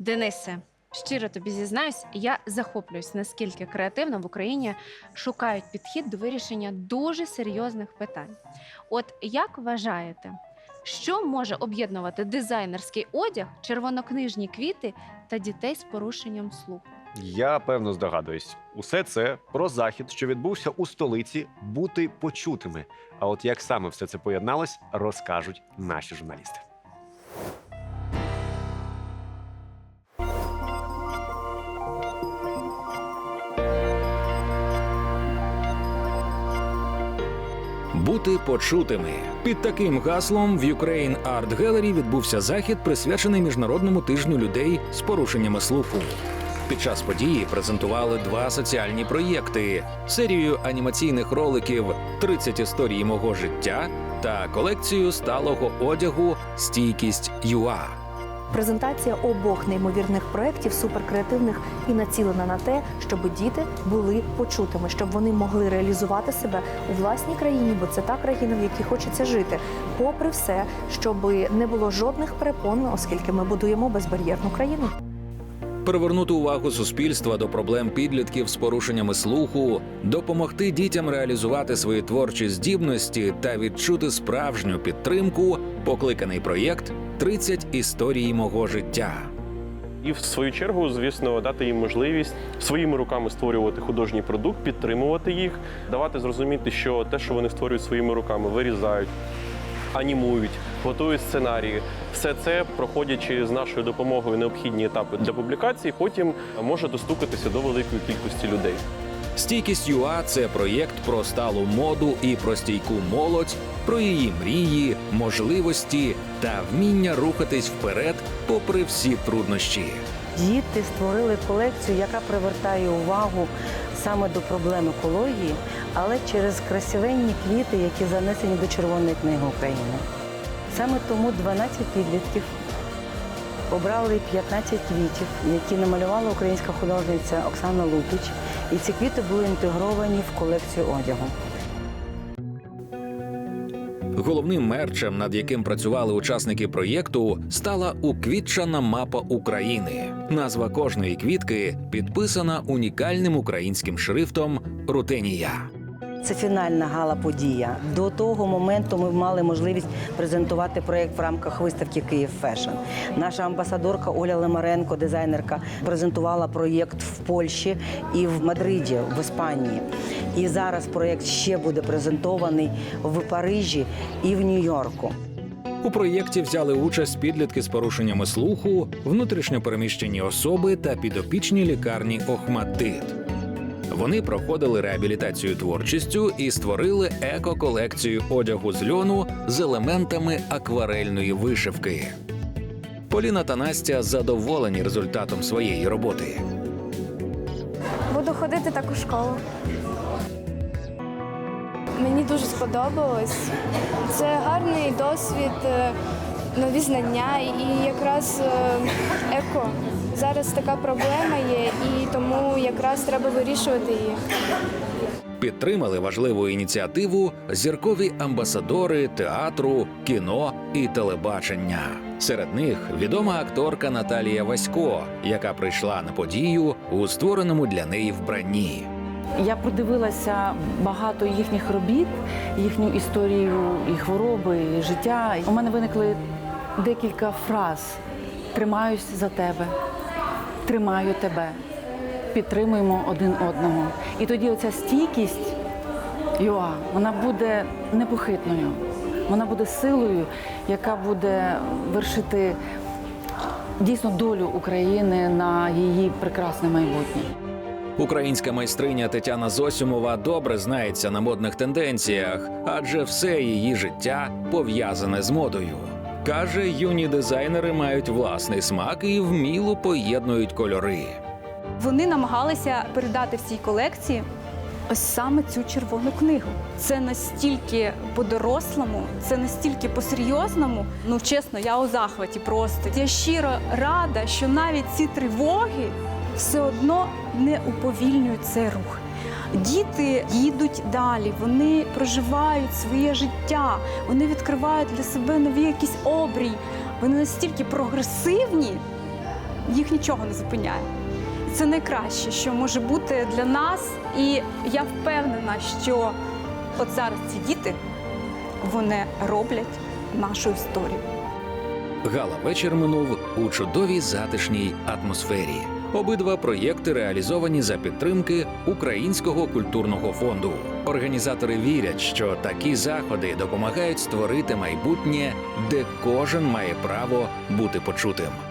Денисе, щиро тобі зізнаюсь, я захоплююсь, наскільки креативно в Україні шукають підхід до вирішення дуже серйозних питань. От як вважаєте, що може об'єднувати дизайнерський одяг, червонокнижні квіти та дітей з порушенням слуху? Я певно здогадуюсь. Усе це про захід, що відбувся у столиці, бути почутими. А от як саме все це поєдналось, розкажуть наші журналісти. Бути почутими під таким гаслом в Ukraine Art Gallery відбувся захід, присвячений міжнародному тижню людей з порушеннями слуху. Під час події презентували два соціальні проєкти: серію анімаційних роликів «30 історій мого життя та колекцію сталого одягу Стійкість ЮА. Презентація обох неймовірних проєктів суперкреативних і націлена на те, щоб діти були почутими, щоб вони могли реалізувати себе у власній країні, бо це та країна, в якій хочеться жити. Попри все, щоб не було жодних перепон, оскільки ми будуємо безбар'єрну країну. Привернути увагу суспільства до проблем підлітків з порушеннями слуху, допомогти дітям реалізувати свої творчі здібності та відчути справжню підтримку, покликаний проєкт «30 історій мого життя. І в свою чергу, звісно, дати їм можливість своїми руками створювати художній продукт, підтримувати їх, давати зрозуміти, що те, що вони створюють своїми руками, вирізають, анімують, готують сценарії. Все це проходячи з нашою допомогою необхідні етапи для публікації, потім може достукатися до великої кількості людей. Стійкість ЮА це проєкт про сталу моду і про стійку молодь, про її мрії, можливості та вміння рухатись вперед, попри всі труднощі. Діти створили колекцію, яка привертає увагу саме до проблем екології, але через красивенні квіти, які занесені до Червоної книги України. Саме тому 12 підлітків обрали 15 квітів, які намалювала українська художниця Оксана Лукіч, і ці квіти були інтегровані в колекцію одягу. Головним мерчем, над яким працювали учасники проєкту, стала уквітчана мапа України. Назва кожної квітки підписана унікальним українським шрифтом Рутенія. Це фінальна гала-подія. До того моменту ми мали можливість презентувати проєкт в рамках виставки Київ Фешн. Наша амбасадорка Оля Лемаренко, дизайнерка, презентувала проєкт в Польщі і в Мадриді, в Іспанії. І зараз проєкт ще буде презентований в Парижі і в Нью-Йорку. У проєкті взяли участь підлітки з порушеннями слуху, внутрішньопереміщені особи та підопічні лікарні Охматдит. Вони проходили реабілітацію творчістю і створили еко-колекцію одягу з льону з елементами акварельної вишивки. Поліна та Настя задоволені результатом своєї роботи. Буду ходити так у школу. Мені дуже сподобалось. Це гарний досвід, е, нові знання і якраз е, еко. Зараз така проблема є, і тому якраз треба вирішувати її. Підтримали важливу ініціативу зіркові амбасадори театру, кіно і телебачення. Серед них відома акторка Наталія Васько, яка прийшла на подію у створеному для неї вбранні. Я продивилася багато їхніх робіт, їхню історію, і хвороби, і життя. У мене виникли декілька фраз: тримаюсь за тебе, тримаю тебе, підтримуємо один одного. І тоді оця стійкість Йоа, вона буде непохитною, вона буде силою, яка буде вершити дійсно долю України на її прекрасне майбутнє. Українська майстриня Тетяна Зосімова добре знається на модних тенденціях, адже все її життя пов'язане з модою. Каже, юні дизайнери мають власний смак і вміло поєднують кольори. Вони намагалися передати в цій колекції ось саме цю червону книгу. Це настільки по-дорослому, це настільки по-серйозному. Ну чесно, я у захваті просто. Я щиро рада, що навіть ці тривоги все одно не уповільнюють цей рух. Діти їдуть далі, вони проживають своє життя, вони відкривають для себе нові якісь обрій. Вони настільки прогресивні, їх нічого не зупиняє. Це найкраще, що може бути для нас. І я впевнена, що от зараз ці діти вони роблять нашу історію. Гала вечір минув у чудовій затишній атмосфері. Обидва проєкти реалізовані за підтримки Українського культурного фонду. Організатори вірять, що такі заходи допомагають створити майбутнє, де кожен має право бути почутим.